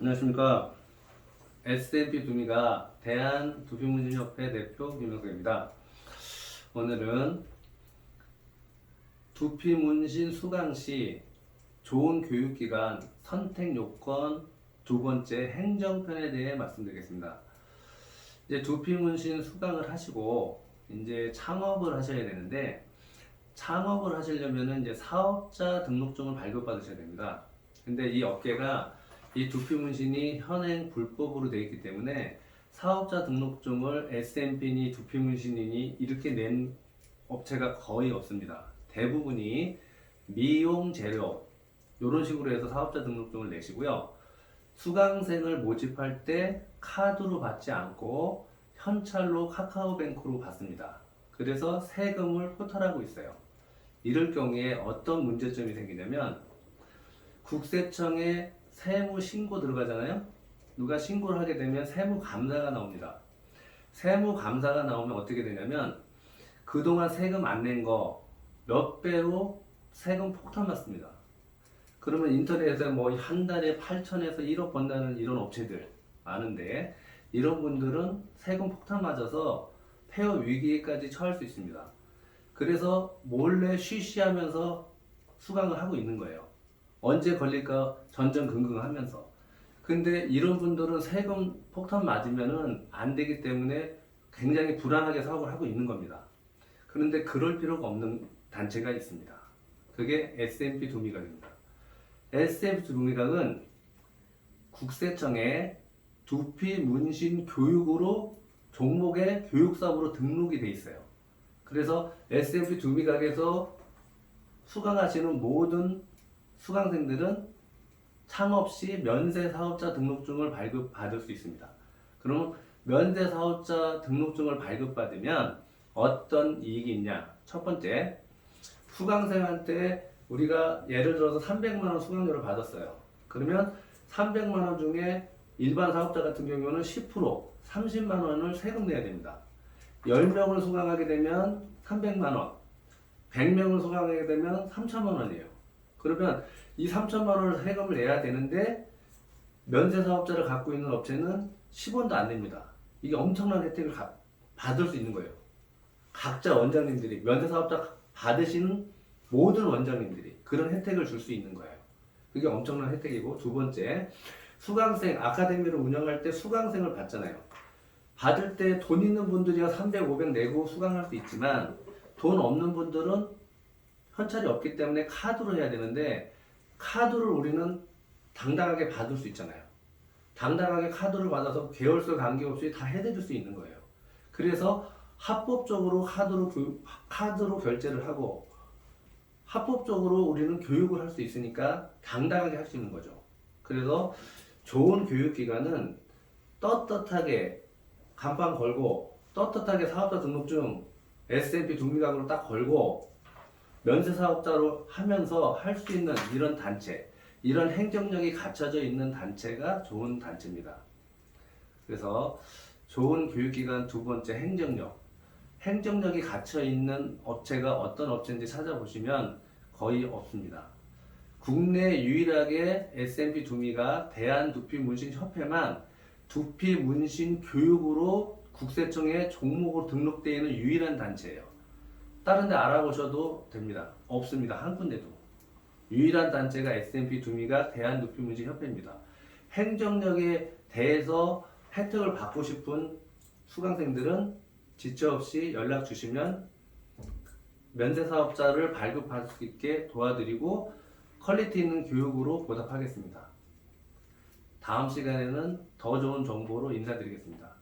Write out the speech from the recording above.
안녕하십니까. S&P 두미가 대한 두피문신협회 대표 김영석입니다. 오늘은 두피문신 수강 시 좋은 교육기관 선택 요건 두 번째 행정편에 대해 말씀드리겠습니다. 이제 두피문신 수강을 하시고 이제 창업을 하셔야 되는데 창업을 하시려면은 이제 사업자 등록증을 발급받으셔야 됩니다. 근데 이 업계가 이 두피 문신이 현행 불법으로 되어 있기 때문에 사업자 등록증을 S&P니 두피 문신이니 이렇게 낸 업체가 거의 없습니다. 대부분이 미용 재료 이런 식으로 해서 사업자 등록증을 내시고요. 수강생을 모집할 때 카드로 받지 않고 현찰로 카카오뱅크로 받습니다. 그래서 세금을 포탈하고 있어요. 이럴 경우에 어떤 문제점이 생기냐면 국세청에 세무 신고 들어가잖아요. 누가 신고를 하게 되면 세무 감사가 나옵니다. 세무 감사가 나오면 어떻게 되냐면 그동안 세금 안 낸 거 몇 배로 세금 폭탄 맞습니다. 그러면 인터넷에 뭐 한 달에 8천에서 1억 번다는 이런 업체들 많은데 이런 분들은 세금 폭탄 맞아서 폐업 위기에까지 처할 수 있습니다. 그래서 몰래 쉬쉬하면서 수강을 하고 있는 거예요. 언제 걸릴까 전전긍긍하면서. 근데 이런 분들은 세금 폭탄 맞으면은 안 되기 때문에 굉장히 불안하게 사업을 하고 있는 겁니다. 그런데 그럴 필요가 없는 단체가 있습니다. 그게 S&P 두미각입니다. S&P 두미각은 국세청에 두피 문신 교육으로 종목의 교육사업으로 등록이 돼 있어요. 그래서 S&P 두미각에서 수강하시는 모든 수강생들은 창업 시 면세 사업자 등록증을 발급받을 수 있습니다. 그럼 면세 사업자 등록증을 발급받으면 어떤 이익이 있냐? 첫 번째, 수강생한테 우리가 예를 들어서 300만 원 수강료를 받았어요. 그러면 300만 원 중에 일반 사업자 같은 경우는 10% 30만 원을 세금 내야 됩니다. 10명을 수강하게 되면 300만 원, 100명을 수강하게 되면 3천만 원이에요. 그러면 이 3천만 원을 세금을 내야 되는데 면세 사업자를 갖고 있는 업체는 10원도 안 냅니다. 이게 엄청난 혜택을 가- 받을 수 있는 거예요. 각자 원장님들이 면세 사업자 받으시는 모든 원장님들이 그런 혜택을 줄 수 있는 거예요. 그게 엄청난 혜택이고 두 번째 수강생 아카데미를 운영할 때 수강생을 받잖아요. 받을 때 돈 있는 분들이야 300, 500 내고 수강할 수 있지만 돈 없는 분들은 현찰이 없기 때문에 카드로 해야 되는데 카드를 우리는 당당하게 받을 수 있잖아요. 당당하게 카드를 받아서 계열서 관계없이 다 해드릴 수 있는 거예요. 그래서 합법적으로 카드로 교- 카드로 결제를 하고 합법적으로 우리는 교육을 할 수 있으니까 당당하게 할 수 있는 거죠. 그래서 좋은 교육기관은 떳떳하게 간판 걸고 떳떳하게 사업자 등록증 S&P 두미각으로 딱 걸고 면세 사업자로 하면서 할 수 있는 이런 단체, 이런 행정력이 갖춰져 있는 단체가 좋은 단체입니다. 그래서 좋은 교육기관 두 번째 행정력. 행정력이 갖춰 있는 업체가 어떤 업체인지 찾아보시면 거의 없습니다. 국내 유일하게 S&P 두미가 대한 두피 문신 협회만 두피 문신 교육으로 국세청에 종목으로 등록되어 있는 유일한 단체예요. 다른 데 알아보셔도 됩니다. 없습니다. 한 군데도. 유일한 단체가 S&P 두미가 대한두피문신협회입니다. 행정력에 대해서 혜택을 받고 싶은 수강생들은 지체 없이 연락 주시면 면세 사업자를 발급할 수 있게 도와드리고 퀄리티 있는 교육으로 보답하겠습니다. 다음 시간에는 더 좋은 정보로 인사드리겠습니다.